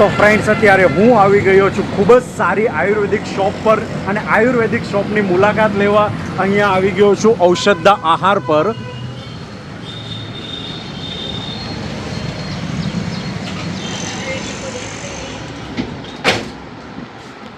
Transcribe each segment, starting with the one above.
તો ફ્રેન્ડ્સ અત્યારે હું આવી ગયો છું. ખૂબ જ સારી આયુર્વેદિક શોપ પર અને આયુર્વેદિક શોપની મુલાકાત લેવા અહીંયા આવી ગયો છું ઔષધના આહાર પર.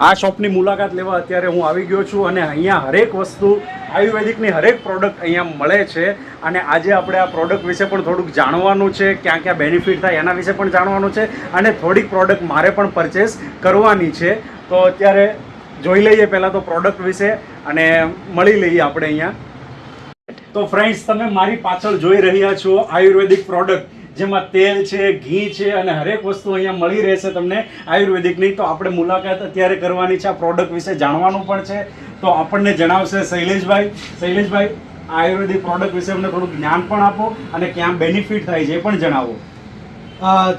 આ શોપની મુલાકાત લેવા અત્યારે હું આવી ગયો છું અને અહીંયા હરેક વસ્તુ આયુર્વેદિકની હરેક પ્રોડક્ટ અહીંયા મળે છે. અને આજે આપણે આ પ્રોડક્ટ વિશે પણ થોડુંક જાણવાનું છે, ક્યાં ક્યાં બેનિફિટ થાય એના વિશે પણ જાણવાનું છે અને થોડીક પ્રોડક્ટ મારે પણ પરચેસ કરવાની છે. તો અત્યારે જોઈ લઈએ પહેલાં તો પ્રોડક્ટ વિશે અને મળી લઈએ આપણે અહીંયા. તો ફ્રેન્ડ્સ તમે મારી પાછળ જોઈ રહ્યા છો આયુર્વેદિક પ્રોડક્ટ જેમાં તેલ છે ઘી છે અને હરેક વસ્તુ અહીંયા મળી રહેશે તમને આયુર્વેદિકની તો આપણે મુલાકાત અત્યારે કરવાની છે આ પ્રોડક્ટ વિશે જાણવાનું પણ છે. તો આપણને જણાવશે શૈલેષભાઈ. શૈલેષભાઈ આયુર્વેદિક પ્રોડક્ટ વિશે અમને થોડું જ્ઞાન પણ આપો અને ક્યાં બેનિફિટ થાય છે એ પણ જણાવો.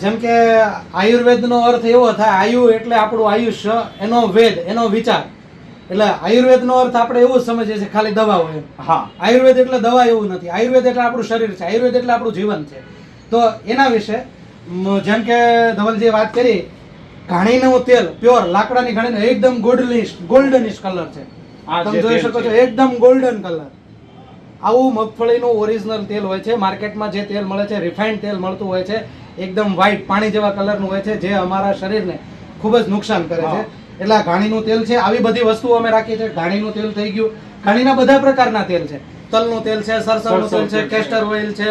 જેમ કે આયુર્વેદનો અર્થ એવો થાય આયુ એટલે આપણું આયુષ્ય એનો વેદ એનો વિચાર. એટલે આયુર્વેદનો અર્થ આપણે એવું જ સમજીએ છીએ ખાલી દવાઓ એમ. હા. આયુર્વેદ એટલે દવા એવું નથી. આયુર્વેદ એટલે આપણું શરીર છે. આયુર્વેદ એટલે આપણું જીવન છે. તો એના વિશે જેમ કે ધવલજીએ વાત કરી ઘાણીનું તેલ પ્યોર લાકડાની ઘાણીનું એકદમ ગોલ્ડનિશ ગોલ્ડનિશ કલર છે. તમે જોઈ શકો છો. એકદમ ગોલ્ડન કલર આવું મગફળીનું ઓરિજિનલ તેલ હોય છે. માર્કેટમાં જે તેલ મળે છે રિફાઇન્ડ તેલ મળતું હોય છે એકદમ વ્હાઈટ પાણી જેવા કલરનું હોય છે જે અમારા શરીરને ખૂબ જ નુકસાન કરે છે. એટલે આ ઘાણીનું તેલ છે. આવી બધી વસ્તુઓ અમે રાખીએ છીએ. ઘાણીનું તેલ થઈ ગયું. ઘાણીના બધા પ્રકારના તેલ છે. તલનું તેલ છે સરસવનું તેલ છે કેસ્ટર ઓઇલ છે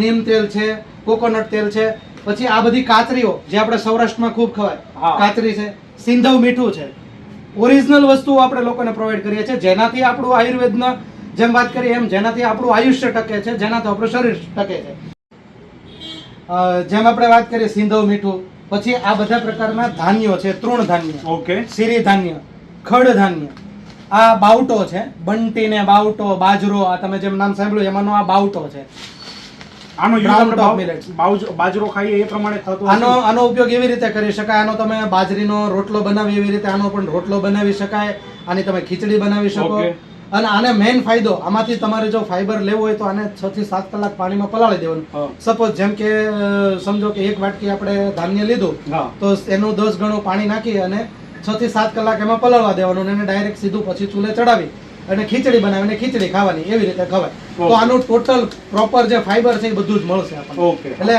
નીમ તેલ છે કોકોનટ તેલ છે. પછી આ બધી કાતરીઓ જે આપણે સૌરાષ્ટ્રમાં ખૂબ ખવાય કાતરી છે સિંધવ મીઠું છે. ઓરિજિનલ વસ્તુઓ આપણે લોકોને પ્રોવાઈડ કરીએ છીએ જેનાથી આપણું આયુર્વેદના જેમ વાત કરીએ એમ જેનાથી આપણું આયુષ્ય ટકે છે જેનાથી આપણું શરીર ટકે છે. જેમ આપણે વાત કરીએ સિંધવ મીઠું પછી આ બધા પ્રકારના ધાન્યો છે તૃણ ધાન્ય ઓકે. સિરી ધાન્ય ખડ ધાન્ય. આ બાવટો છે બંટી ને બાવટો બાજરો આ તમે જેમ નામ સાંભળ્યું એમાંનો આ બાવટો છે. આનો બાજરો ખાઈએ એ પ્રમાણે થતું આનો આનો ઉપયોગ એવી રીતે કરી શકાય. આનો તમે બાજરીનો રોટલો બનાવી એવી રીતે આનો પણ રોટલો બનાવી શકાય. આની તમે ખીચડી બનાવી શકો. અને આને મેઇન ફાયદો આમાંથી તમારે જો ફાઈબર લેવો હોય તો આને છ થી સાત કલાક પાણીમાં પલાળી દેવાનું. સપોઝ જેમ કે સમજો કે એક વાટકી આપણે ધાન્ય લીધું તો એનું દસ ગણું પાણી નાખી અને છ થી સાત કલાક એમાં પલાળવા દેવાનું અને ડાયરેક્ટ સીધું પછી ચૂલે ચડાવી. અને ખીચડી બનાવીને ખીચડી ખાવાની એવી રીતે ખવાય. તો આનું ટોટલ પ્રોપર જે ફાઈબર છે એ બધું જ મળશે આપણને. એટલે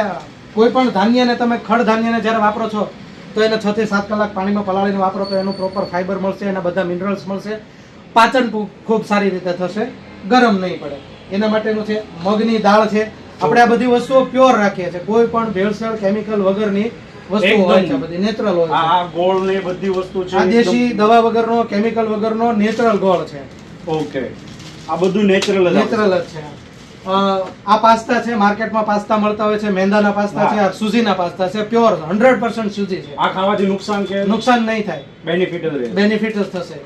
કોઈ પણ ધાન્યને તમે ખડ ધાન્યને જ્યારે વાપરો છો તો એને છ થી સાત કલાક પાણીમાં પલાળીને વાપરો તો એનું પ્રોપર ફાઈબર મળશે એના બધા મિનરલ્સ મળશે. પાચન ખૂબ સારી રીતે થશે. ગરમ નહીં પડે. એના માટેનું છે મગની દાળ છે. આપણે આ બધી વસ્તુઓ પ્યોર રાખીએ છીએ. કોઈ પણ ભેળસેળ કેમિકલ વગરની વસ્તુ હોય છે બધી નેચરલ હોય છે. આ ગોળ ને બધી વસ્તુ છે આ દેશી દવા વગરનો કેમિકલ વગરનો નેચરલ ગોળ છે. ઓકે આ બધું નેચરલ નેચરલ જ છે. આ પાસ્તા છે માર્કેટમાં પાસ્તા મળતા હોય છે મેંદાના પાસ્તા છે આ સુઝીના પાસ્તા છે પ્યોર હંડ્રેડ પર્સન્ટ સુઝી છે. આ ખાવાથી નુકસાન કે નુકસાન નહીં થાય. બેનિફિટ જ રહે. બેનિફિટ જ થશે.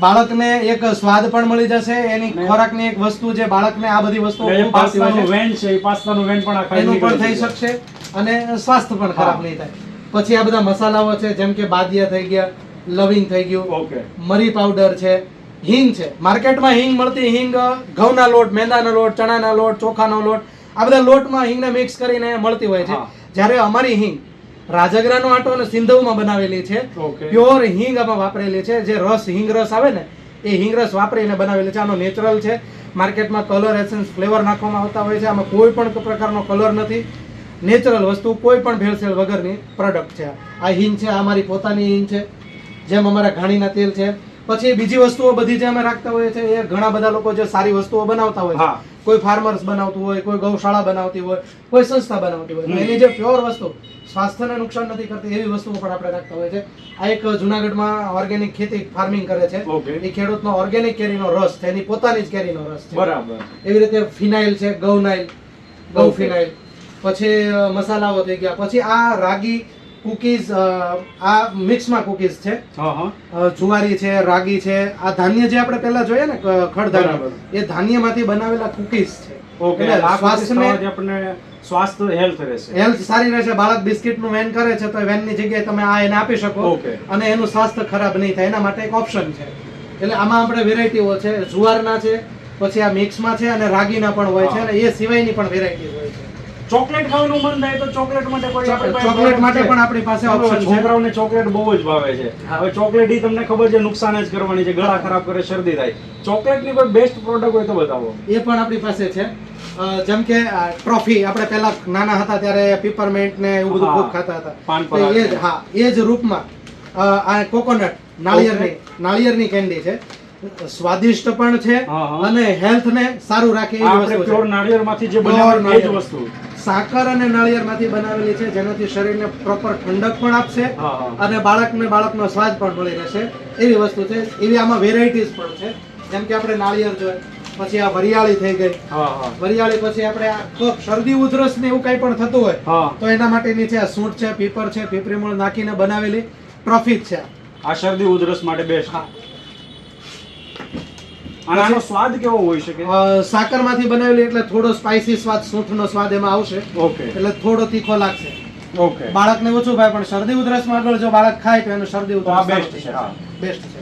બાળકને એક સ્વાદ પણ મળી જશે એની ખોરાકની એક વસ્તુ જે બાળકને આ બધી વસ્તુ પાસ્તાનું છે. વેન છે એ પાસ્તાનું વેન પણ આ એનું પણ થઈ શકશે અને સ્વાસ્થ્ય પણ ખરાબ. નહીં થાય. પછી આ બધા મસાલાઓ છે જેમ કે બાદિયા થઈ ગયા લવિંગ થઈ ગયું ઓકે મરી પાવડર છે હિંગ છે. માર્કેટમાં હિંગ મળતી હિંગ ઘઉંના લોટ મેંદાનો લોટ ચણાના લોટ ચોખાનો લોટ આ બધા લોટમાં હિંગને મિક્સ કરીને મળતી હોય છે. જ્યારે અમારી હિંગ રાજગરાનો આટો અને સિંધવમાં બનાવેલી છે પ્યોર હિંગ આમાં વાપરેલી છે. જે રસ હિંગ રસ આવે ને એ હિંગ રસ વાપરીને બનાવેલી છે. આનો નેચરલ છે. માર્કેટમાં કલર એસેન્સ ફ્લેવર નાખવામાં આવતા હોય છે. આમાં કોઈ પણ પ્રકારનો કલર નથી. નેચરલ વસ્તુ કોઈ પણ ભેળસેળ વગરની પ્રોડક્ટ છે આ હિંગ છે આ અમારી પોતાની હિંગ છે જેમ અમારા ઘાણીના તેલ છે. પછી બીજી વસ્તુઓ બધી જે અમે રાખતા હોઈએ છીએ એ ઘણા બધા લોકો જે સારી વસ્તુઓ બનાવતા હોય છે. કોઈ ફાર્મર્સ બનાવતું હોય કોઈ ગૌશાળા બનાવતી હોય કોઈ સંસ્થા બનાવતી હોય. એની જે પ્યોર વસ્તુ સ્વાસ્થ્યને નુકસાન નથી કરતી એવી વસ્તુઓ પણ આપણે રાખતા હોય છે આ એક જુનાગઢમાં ઓર્ગેનિક ખેતી ફાર્મિંગ કરે છે. એ ખેડૂતનો ઓર્ગેનિક કેરીનો રસ છે એની પોતાની જ કેરીનો રસ છે. બરાબર. એવી રીતે ફિનાઇલ છે ગૌનાઇલ ગૌ ફિનાઇલ પછી મસાલાઓ થઈ ગયા. પછી આ રાગી કુકીઝ આ મિક્સમાં કુકીઝ છે. જુવારી છે રાગી છે આ ધાન્ય જે આપણે પહેલા જોઈએ ને ક- ખડ ધાન્ય એ ધાન્યમાંથી બનાવેલા કુકીઝ છે. સ્વાસ્થ્ય હેલ્થ રહેશે. હેલ્થ સારી રહેશે બાળક બિસ્કિટનું વેન કરે છે તો વેનની જગ્યાએ તમે આ એને આપી શકો. અને એનું સ્વાસ્થ્ય ખરાબ નહીં થાય એના માટે એક ઓપ્શન છે. એટલે આમાં આપણે વેરાયટીઓ છે જુવારના છે પછી આ મિક્સમાં છે અને રાગીના પણ હોય છે અને એ સિવાયની પણ વેરાયટી છે. ચોકલેટ ખાવાનું મન થાય તો ચોકલેટ માટે કોઈ ચોકલેટ માટે પણ આપણી પાસે ઓપ્શન છે. છોકરાઓને ચોકલેટ બહુ જ ભાવે છે. હવે ચોકલેટ ઈ તમને ખબર છે નુકસાન જ કરવાની છે ગળા ખરાબ કરે શરદી થાય. ચોકલેટની કોઈ બેસ્ટ પ્રોડક્ટ હોય તો બતાવો. એ પણ આપણી પાસે છે. જેમ કે ટ્રોફી આપણે પહેલા નાના હતા ત્યારે પીપરમેન્ટ ને એવું બધું ખૂબ ખાતા હતા. એ જ હા એ જ રૂપમાં. આ કોકોનટ નાળિયેરની નાળિયેરની કેન્ડી છે. સ્વાદિષ્ટ પણ છે અને હેલ્થ ને સારું રાખે એવી વસ્તુ પ્યોર છે. નાળિયેરમાંથી જે બનાવવાનું એ જ વસ્તુ. સાકર અને નાળિયેરમાંથી બનાવેલી છે જેનાથી શરીરને પ્રોપર ઠંડક પણ આપશે. અને બાળકને બાળકનો સ્વાદ પણ મળી રહેશે. એવી વસ્તુ છે. એવી આમાં વેરાયટીઝ પણ છે. જેમ કે આપણે નાળિયેર જોઈએ પછી આ વરિયાળી થઈ ગઈ. વરિયાળી પછી આપણે આ શરદી ઉધરસ ને એવું કઈ પણ થતું હોય તો એના માટેની છે આ સૂંઠ છે પીપર છે પીપરી મૂળ નાખીને બનાવેલી ટ્રોફી છે આ. શરદી ઉધરસ માટે બેસ્ટ હા. અને આનો સ્વાદ કેવો હોઈ શકે? સાકરમાંથી બનાવેલી એટલે થોડો સ્પાઇસી સ્વાદ સૂંઠનો સ્વાદ એમાં આવશે. ઓકે. એટલે થોડો તીખો લાગશે. ઓકે. બાળકને ઓછું ભાઈ પણ શરદી ઉધરસમાં આગળ જો બાળક ખાય તો એનું શરદી આ ઉધરસ બેસ્ટ છે, બેસ્ટ છે.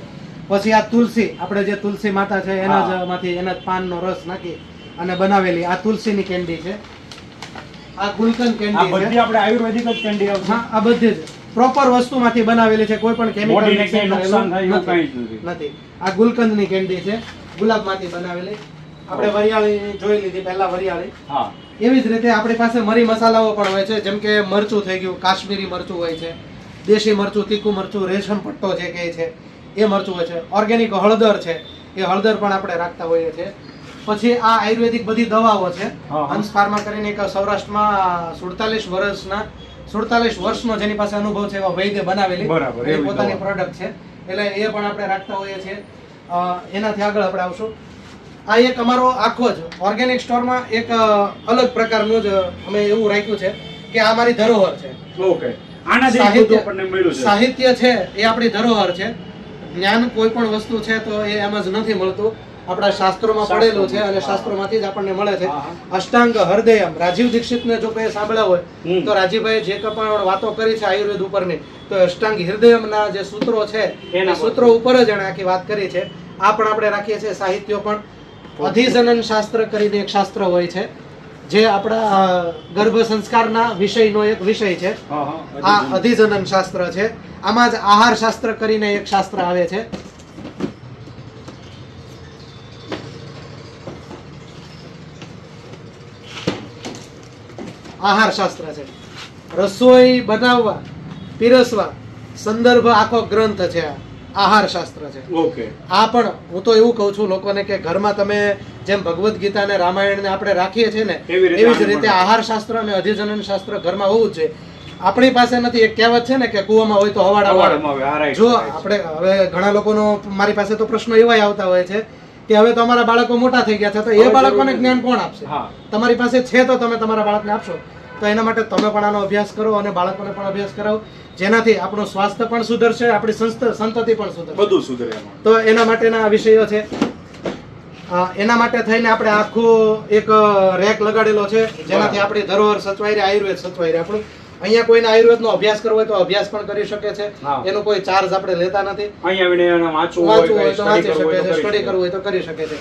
પછી આ તુલસી આપણે જે તુલસી માતા છે એના જ માંથી એના જ પાનનો રસ નાખી અને બનાવેલી. આ તુલસીની કેન્ડી છે. આ ગુલકંદ કેન્ડી કેન્ડી બધી આપણે આયુર્વેદિક જ કેન્ડી આવશે. હા આ બધી જ. પ્રોપર વસ્તુમાંથી બનાવેલી છે કોઈ પણ કેમિકલ નુકસાન થાય એવું કાંઈ નથી. નથી. આ ગુલકંદની કેન્ડી છે. ગુલાબમાંથી બનાવેલી. આપણે વરિયાળી જોઈ લીધી પહેલા વરિયાળી. હા. એવી જ રીતે આપણી પાસે મરી મસાલાઓ પણ હોય છે જેમ કે મરચું થઈ ગયું કાશ્મીરી મરચું હોય છે દેશી મરચું તીખું મરચું રેશમ પટ્ટો જે કહે છે એ મરચું હોય છે. ઓર્ગેનિક હળદર છે એ હળદર પણ આપણે રાખતા હોઈએ છીએ. પછી આ આયુર્વેદિક બધી દવાઓ છે. હંસ ફાર્મા કરીને એક સૌરાષ્ટ્રમાં સુડતાલીસ વર્ષના સુડતાલીસ વર્ષનો જેની પાસે અનુભવ છે એવા વૈદ્ય બનાવેલી. પોતાની પ્રોડક્ટ છે. એટલે એ પણ આપણે રાખતા હોઈએ છીએ. એનાથી આગળ આપણે આવશું. આ એક અમારો આખો જ ઓર્ગેનિક સ્ટોરમાં એક અલગ પ્રકારનું જ અમે એવું રાખ્યું છે કે આ મારી ધરોહર છે. ઓકે છે. સાહિત્ય છે એ આપણી ધરોહર છે. જ્ઞાન કોઈ પણ વસ્તુ છે તો એ એમ જ નથી મળતું. આપણા શાસ્ત્રોમાં પડેલું છે અને શાસ્ત્રોમાંથી જ આપણને મળે છે. અષ્ટાંગ હૃદયમ. રાજીવ દીક્ષિતને જો કોઈ સાંભળ્યા હોય તો રાજીવભાઈ જે પણ વાતો કરી છે આયુર્વેદ ઉપરની તો અષ્ટાંગ હૃદયમના જે સૂત્રો છે એના સૂત્રો ઉપર જ એણે આખી વાત કરી છે. આ પણ આપણે રાખીએ છીએ સાહિત્યો પણ. અધિજનન શાસ્ત્ર કરીને એક શાસ્ત્ર હોય છે જે આપણા ગર્ભ સંસ્કારના વિષયનો એક વિષય છે. આ અધિજનન શાસ્ત્ર છે. આમાં જ આહાર શાસ્ત્ર કરીને એક શાસ્ત્ર આવે છે. આહાર શાસ્ત્ર છે. રસોઈ બનાવવા પીરસવા સંદર્ભ આખો ગ્રંથ છે. આ આહાર શાસ્ત્ર છે. ઓકે. આ પણ હું તો એવું કહું છું લોકોને કે ઘરમાં તમે જેમ ભગવદ્ ગીતા અને રામાયણ ને આપણે રાખીએ છીએ ને એવી જ રીતે. આહાર શાસ્ત્ર અને અધિજનન શાસ્ત્ર ઘરમાં હોવું જ જોઈએ આપણી પાસે નથી એક કહેવત છે ને કે કૂવામાં હોય તો હવાડા જો આપણે હવે ઘણા લોકોનો મારી પાસે તો પ્રશ્નો એવાય આવતા હોય છે કે હવે તો અમારા બાળકો મોટા થઈ ગયા છે તો એ બાળકોને જ્ઞાન કોણ આપશે? તમારી પાસે છે તો તમે તમારા બાળકને આપશો. તો એના માટે તમે પણ આનો અભ્યાસ કરો અને બાળકોને પણ અભ્યાસ કરાવો. જેનાથી આપણું સ્વાસ્થ્ય પણ સુધરશે આપણી સંતતિ પણ સુધરશે. બધું સુધરે તો એના માટેના વિષયો છે. એના માટે થઈને આપણે આખું એક રેક લગાડેલો છે જેનાથી. આપણી ધરોહર સચવાઈ રહે આયુર્વેદ સચવાઈ રહે આપણું અહીંયા કોઈને આયુર્વેદનો અભ્યાસ કરવો હોય તો અભ્યાસ પણ કરી શકે છે. એનો કોઈ ચાર્જ આપણે લેતા નથી. અહીંયા વાંચવું હોય તો વાંચી શકે છે સ્ટડી કરવું હોય તો કરી શકે છે.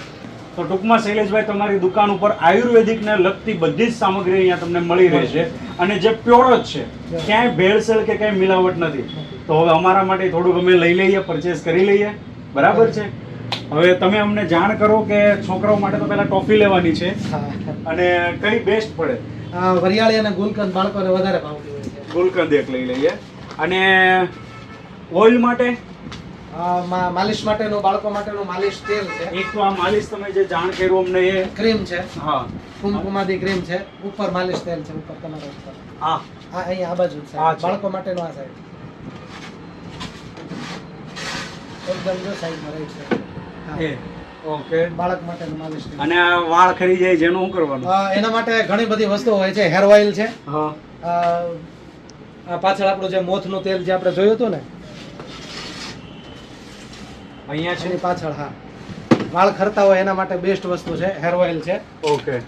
તો ટૂંકમાં શૈલેષભાઈ તમારી દુકાન ઉપર આયુર્વેદિકને લગતી બધી જ સામગ્રી અહીંયા તમને મળી રહેશે અને જે પ્યોર જ છે ક્યાંય ભેળસેળ કે ક્યાંય મિલાવટ નથી. તો હવે અમારા માટે થોડુંક અમે લઈ લઈએ પરચેસ કરી લઈએ. બરાબર છે? હવે તમે અમને જાણ કરો કે છોકરાઓ માટે તો પહેલાં ટોફી લેવાની છે. અને કઈ બેસ્ટ પડે? વરિયાળી અને ગુલકંદ બાળકોને વધારે ભાવતી હોય છે. ગુલકંદ એક લઈ લઈએ. અને ઓઇલ માટે? માલિશ માટેનું બાળકો માટેનું માલિશ તેલ છે. એક તો આ માલિશ તમે જે જાણ કર્યું અમને એ ક્રીમ છે. હા. કુમકુમાદી ક્રીમ છે. ઉપર માલિશ તેલ છે ઉપર તમારા ઉપર. આ આ અહીંયા આ બાજુ છે. બાળકો માટેનું આ સાઈડ. એકદમ જો સાઈડમાં રહી છે. હા. એ ઓકે. બાળક માટેનું માલિશ તેલ. અને આ વાળ ખરી જાય જેનું શું કરવાનું? એના માટે ઘણી બધી વસ્તુઓ હોય છે. હેર ઓઇલ છે. હા. પાછળ આપણું જે મોથનું તેલ જે આપણે જોયું હતું ને અહીંયા છે? પાછળ હા. વાળ ખરતા હોય એના માટે બેસ્ટ વસ્તુ છે હેર ઓઇલ છે. ઓકે.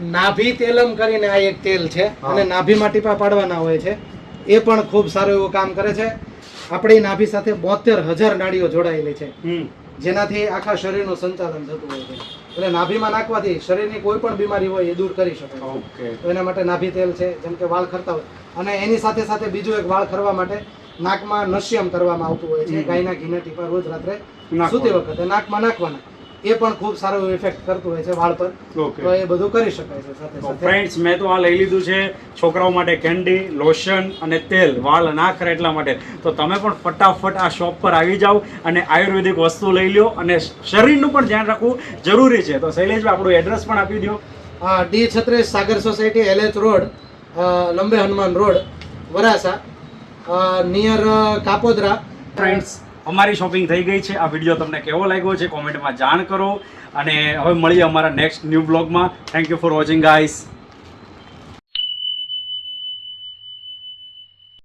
નાભી તેલમ કરીને આ એક તેલ છે અને નાભીમાં ટીપા પાડવાના હોય છે. એ પણ ખૂબ સારું એવું કામ કરે છે. આપણી નાભી સાથે બોતેર હજાર નાડીઓ જોડાયેલી છે. જેનાથી આખા શરીરનું સંચાલન થતું હોય છે. એટલે નાભીમાં નાખવાથી શરીરની કોઈ પણ બીમારી હોય એ દૂર કરી શકાય. ઓકે. તો એના માટે નાભી તેલ છે જેમ કે વાળ ખરતા હોય. અને એની સાથે સાથે બીજું એક વાળ ખરવા માટે નાકમાં નશ્યમ કરવામાં આવતું હોય છે. ગાયના ઘીના ટીપા રોજ રાત્રે. સૂતી વખતે નાકમાં નાખવાના. એ પણ ખૂબ સારો ઇફેક્ટ કરતું હોય છે વાળ પર. તો એ બધું કરી શકાય છે સાથે સાથે. ફ્રેન્ડ્સ મેં તો આ લઈ લીધું છે છોકરાઓ માટે કેન્ડી લોશન અને તેલ. વાળ ના ખરે એટલા માટે. તો તમે પણ ફટાફટ આ શોપ પર આવી જાઓ અને આયુર્વેદિક વસ્તુ લઈ લ્યો અને શરીરનું પણ ધ્યાન રાખવું જરૂરી છે. તો શૈલેષભાઈ આપણું એડ્રેસ પણ આપી દો ડી છત્રીસ Sagar society LH road Lambe Hanuman road વરાસા near Kapodra. Friends અમારી શોપિંગ થઈ ગઈ છે. આ વીડિયો તમને કેવો લાગ્યો છે? કોમેન્ટમાં જાણ કરો. અને હવે મળીએ અમારા નેક્સ્ટ ન્યૂ બ્લોગમાં thank you for watching guys